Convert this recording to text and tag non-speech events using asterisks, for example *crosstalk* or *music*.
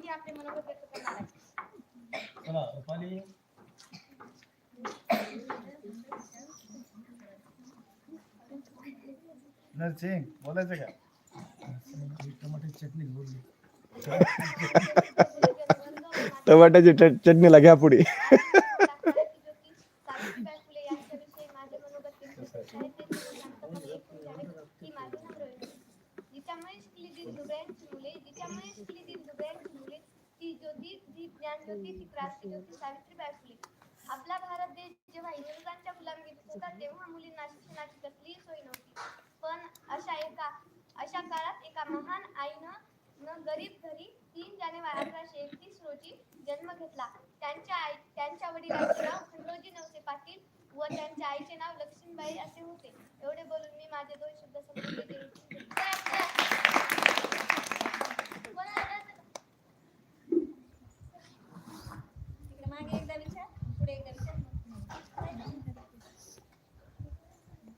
आम्ही आपले मनोगत व्यक्त करणार आहे. चला रुपाली. नर्सिंग बोलायचं का? टमाट्याची चटणी बोलली टमाट्याची चट- चटणीला घ्या पुढे *laughs* *laughs* सावित्रीबाई ती ज्ञानज्योती ती क्रांती ज्योती सावित्रीबाई फुले. आपला भारत देश जेव्हा इंग्रजांच्या गुलामगिरीत होता तेव्हा मुलींना शिक्षणाची कसलीही सोय नव्हती. पण अशा एका अशा काळात एका महान आईनं न गरीब घरी तीन जानेवारी अठराशे एकतीस रोजी जन्म घेतला. त्यांच्या आई त्यांच्या वडिलांचे नाव खंडोजी नवसे पाटील व त्यांच्या आईचे नाव लक्ष्मीबाई असे होते. एवढे बोलून मी माझे दोन शब्द संपवले